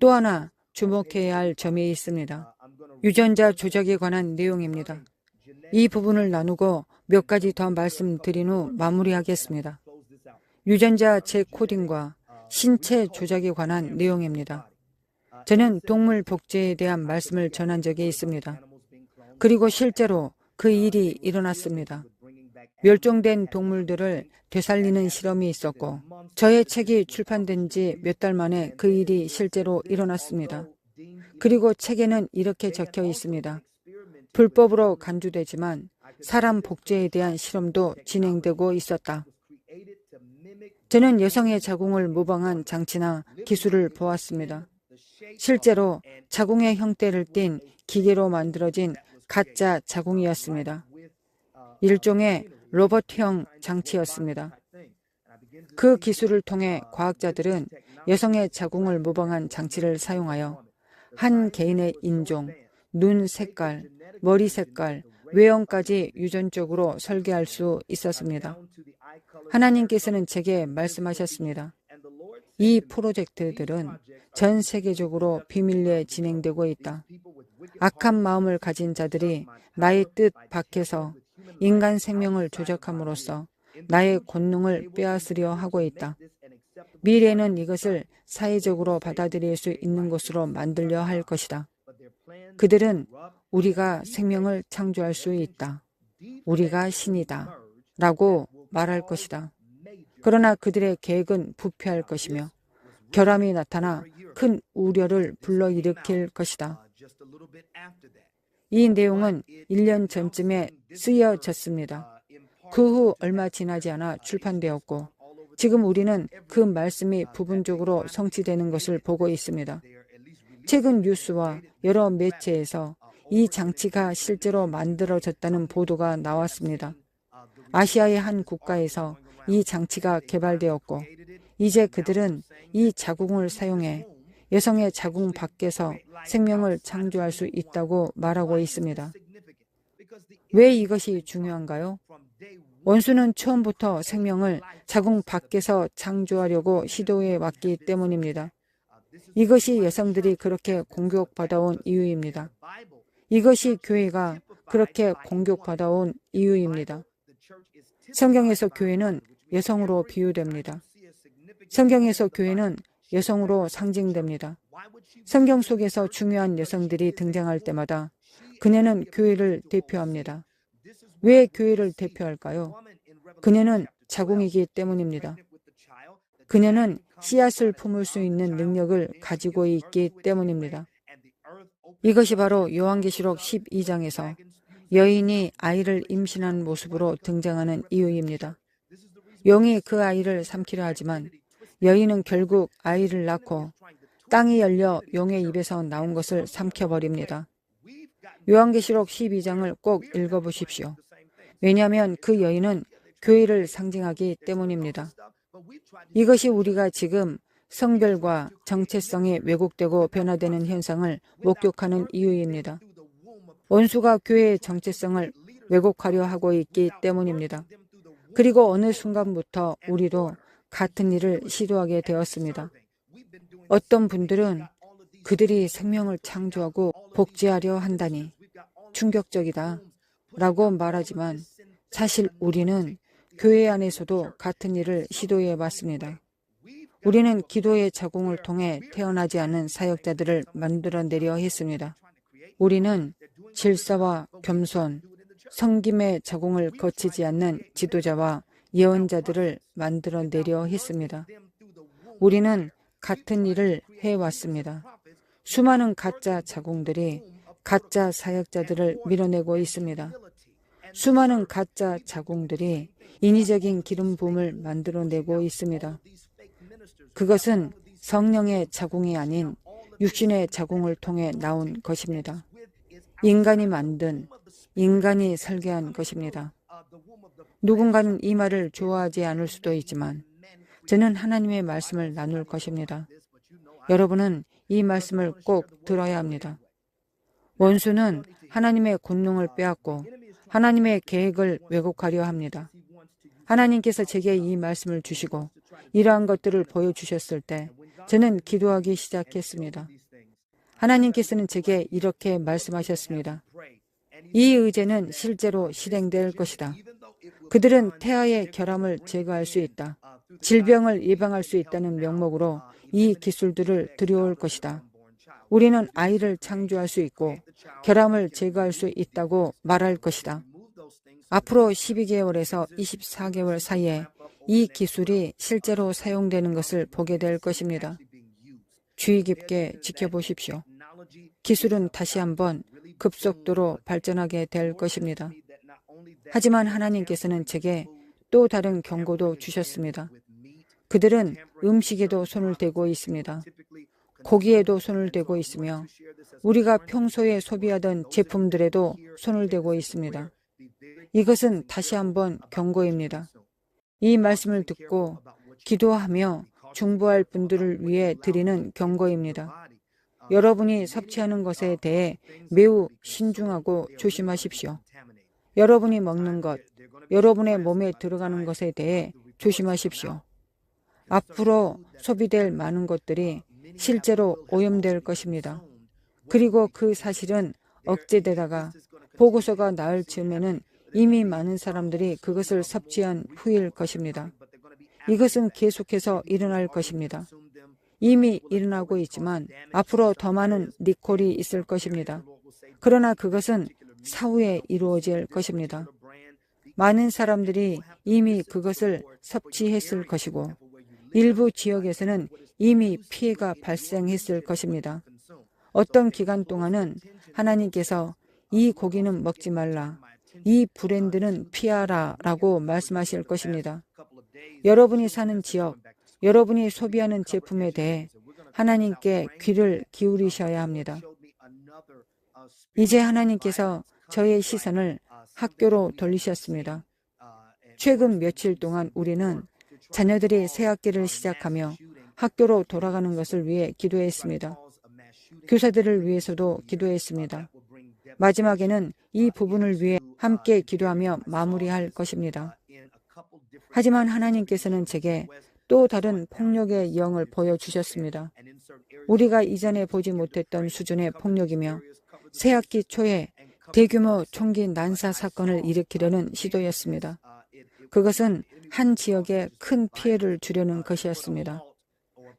또 하나 주목해야 할 점이 있습니다. 유전자 조작에 관한 내용입니다. 이 부분을 나누고 몇 가지 더 말씀드린 후 마무리하겠습니다. 유전자 재코딩과 신체 조작에 관한 내용입니다. 저는 동물 복제에 대한 말씀을 전한 적이 있습니다. 그리고 실제로 그 일이 일어났습니다. 멸종된 동물들을 되살리는 실험이 있었고 저의 책이 출판된 지 몇 달 만에 그 일이 실제로 일어났습니다. 그리고 책에는 이렇게 적혀 있습니다. 불법으로 간주되지만 사람 복제에 대한 실험도 진행되고 있었다. 저는 여성의 자궁을 모방한 장치나 기술을 보았습니다. 실제로 자궁의 형태를 띤 기계로 만들어진 가짜 자궁이었습니다. 일종의 로봇형 장치였습니다. 그 기술을 통해 과학자들은 여성의 자궁을 모방한 장치를 사용하여 한 개인의 인종, 눈 색깔, 머리 색깔, 외형까지 유전적으로 설계할 수 있었습니다. 하나님께서는 제게 말씀하셨습니다. 이 프로젝트들은 전 세계적으로 비밀리에 진행되고 있다. 악한 마음을 가진 자들이 나의 뜻 밖에서 인간 생명을 조작함으로써 나의 권능을 빼앗으려 하고 있다. 미래는 이것을 사회적으로 받아들일 수 있는 것으로 만들려 할 것이다. 그들은 우리가 생명을 창조할 수 있다. 우리가 신이다. 라고 말할 것이다. 그러나 그들의 계획은 부패할 것이며 결함이 나타나 큰 우려를 불러일으킬 것이다. 이 내용은 1년 전쯤에 쓰여졌습니다. 그 후 얼마 지나지 않아 출판되었고 지금 우리는 그 말씀이 부분적으로 성취되는 것을 보고 있습니다. 최근 뉴스와 여러 매체에서 이 장치가 실제로 만들어졌다는 보도가 나왔습니다. 아시아의 한 국가에서 이 장치가 개발되었고 이제 그들은 이 자궁을 사용해 여성의 자궁 밖에서 생명을 창조할 수 있다고 말하고 있습니다. 왜 이것이 중요한가요? 원수는 처음부터 생명을 자궁 밖에서 창조하려고 시도해 왔기 때문입니다. 이것이 여성들이 그렇게 공격받아온 이유입니다. 이것이 교회가 그렇게 공격받아온 이유입니다. 성경에서 교회는 여성으로 비유됩니다. 성경에서 교회는 여성으로 상징됩니다. 성경 속에서 중요한 여성들이 등장할 때마다 그녀는 교회를 대표합니다. 왜 교회를 대표할까요? 그녀는 자궁이기 때문입니다. 그녀는 씨앗을 품을 수 있는 능력을 가지고 있기 때문입니다. 이것이 바로 요한계시록 12장에서 여인이 아이를 임신한 모습으로 등장하는 이유입니다. 용이 그 아이를 삼키려 하지만 여인은 결국 아이를 낳고 땅이 열려 용의 입에서 나온 것을 삼켜버립니다. 요한계시록 12장을 꼭 읽어보십시오. 왜냐하면 그 여인은 교회를 상징하기 때문입니다. 이것이 우리가 지금 성별과 정체성이 왜곡되고 변화되는 현상을 목격하는 이유입니다. 원수가 교회의 정체성을 왜곡하려 하고 있기 때문입니다. 그리고 어느 순간부터 우리도 같은 일을 시도하게 되었습니다. 어떤 분들은 그들이 생명을 창조하고 복제하려 한다니 충격적이다 라고 말하지만 사실 우리는 교회 안에서도 같은 일을 시도해 왔습니다. 우리는 기도의 자궁을 통해 태어나지 않은 사역자들을 만들어내려 했습니다. 우리는 질서와 겸손, 성김의 자궁을 거치지 않는 지도자와 예언자들을 만들어 내려 했습니다. 우리는 같은 일을 해왔습니다. 수많은 가짜 자궁들이 가짜 사역자들을 밀어내고 있습니다. 수많은 가짜 자궁들이 인위적인 기름 부음을 만들어내고 있습니다. 그것은 성령의 자궁이 아닌 육신의 자궁을 통해 나온 것입니다. 인간이 만든, 인간이 설계한 것입니다. 누군가는 이 말을 좋아하지 않을 수도 있지만 저는 하나님의 말씀을 나눌 것입니다. 여러분은 이 말씀을 꼭 들어야 합니다. 원수는 하나님의 권능을 빼앗고 하나님의 계획을 왜곡하려 합니다. 하나님께서 제게 이 말씀을 주시고 이러한 것들을 보여주셨을 때 저는 기도하기 시작했습니다. 하나님께서는 제게 이렇게 말씀하셨습니다. 이 의제는 실제로 실행될 것이다. 그들은 태아의 결함을 제거할 수 있다. 질병을 예방할 수 있다는 명목으로 이 기술들을 들여올 것이다. 우리는 아이를 창조할 수 있고 결함을 제거할 수 있다고 말할 것이다. 앞으로 12개월에서 24개월 사이에 이 기술이 실제로 사용되는 것을 보게 될 것입니다. 주의 깊게 지켜보십시오. 기술은 다시 한번 급속도로 발전하게 될 것입니다. 하지만 하나님께서는 제게 또 다른 경고도 주셨습니다. 그들은 음식에도 손을 대고 있습니다. 고기에도 손을 대고 있으며 우리가 평소에 소비하던 제품들에도 손을 대고 있습니다. 이것은 다시 한번 경고입니다. 이 말씀을 듣고 기도하며 중보할 분들을 위해 드리는 경고입니다. 여러분이 섭취하는 것에 대해 매우 신중하고 조심하십시오. 여러분이 먹는 것, 여러분의 몸에 들어가는 것에 대해 조심하십시오. 앞으로 소비될 많은 것들이 실제로 오염될 것입니다. 그리고 그 사실은 억제되다가 보고서가 나올 즈음에는 이미 많은 사람들이 그것을 섭취한 후일 것입니다. 이것은 계속해서 일어날 것입니다. 이미 일어나고 있지만 앞으로 더 많은 니콜이 있을 것입니다. 그러나 그것은 사후에 이루어질 것입니다. 많은 사람들이 이미 그것을 섭취했을 것이고 일부 지역에서는 이미 피해가 발생했을 것입니다. 어떤 기간 동안은 하나님께서 이 고기는 먹지 말라, 이 브랜드는 피하라 라고 말씀하실 것입니다. 여러분이 사는 지역, 여러분이 소비하는 제품에 대해 하나님께 귀를 기울이셔야 합니다. 이제 하나님께서 저의 시선을 학교로 돌리셨습니다. 최근 며칠 동안 우리는 자녀들이 새 학기를 시작하며 학교로 돌아가는 것을 위해 기도했습니다. 교사들을 위해서도 기도했습니다. 마지막에는 이 부분을 위해 함께 기도하며 마무리할 것입니다. 하지만 하나님께서는 제게 또 다른 폭력의 영을 보여주셨습니다. 우리가 이전에 보지 못했던 수준의 폭력이며 새학기 초에 대규모 총기 난사 사건을 일으키려는 시도였습니다. 그것은 한 지역에 큰 피해를 주려는 것이었습니다.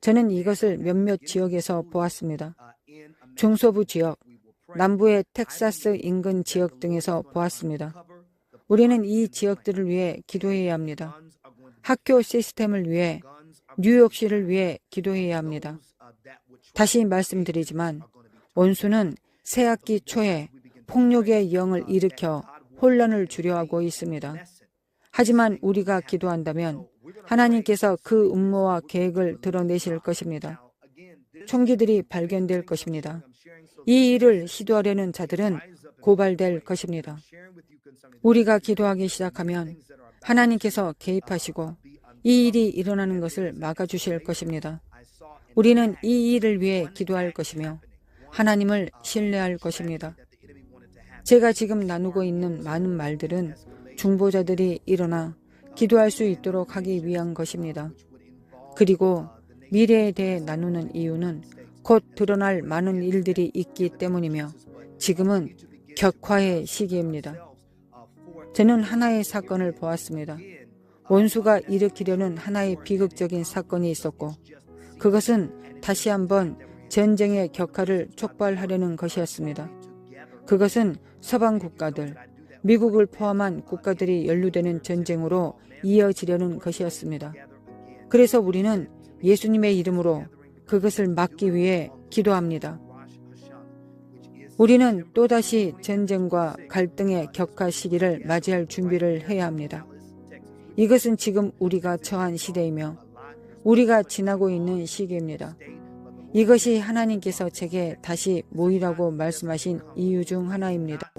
저는 이것을 몇몇 지역에서 보았습니다. 중서부 지역, 남부의 텍사스 인근 지역 등에서 보았습니다. 우리는 이 지역들을 위해 기도해야 합니다. 학교 시스템을 위해 뉴욕시를 위해 기도해야 합니다. 다시 말씀드리지만 원수는 새 학기 초에 폭력의 영을 일으켜 혼란을 주려 하고 있습니다. 하지만 우리가 기도한다면 하나님께서 그 음모와 계획을 드러내실 것입니다. 총기들이 발견될 것입니다. 이 일을 시도하려는 자들은 고발될 것입니다. 우리가 기도하기 시작하면 하나님께서 개입하시고 이 일이 일어나는 것을 막아주실 것입니다. 우리는 이 일을 위해 기도할 것이며 하나님을 신뢰할 것입니다. 제가 지금 나누고 있는 많은 말들은 중보자들이 일어나 기도할 수 있도록 하기 위한 것입니다. 그리고 미래에 대해 나누는 이유는 곧 드러날 많은 일들이 있기 때문이며 지금은 격화의 시기입니다. 저는 하나의 사건을 보았습니다. 원수가 일으키려는 하나의 비극적인 사건이 있었고 그것은 다시 한번 전쟁의 격화를 촉발하려는 것이었습니다. 그것은 서방 국가들, 미국을 포함한 국가들이 연루되는 전쟁으로 이어지려는 것이었습니다. 그래서 우리는 예수님의 이름으로 그것을 막기 위해 기도합니다. 우리는 또다시 전쟁과 갈등의 격화 시기를 맞이할 준비를 해야 합니다. 이것은 지금 우리가 처한 시대이며 우리가 지나고 있는 시기입니다. 이것이 하나님께서 제게 다시 모이라고 말씀하신 이유 중 하나입니다.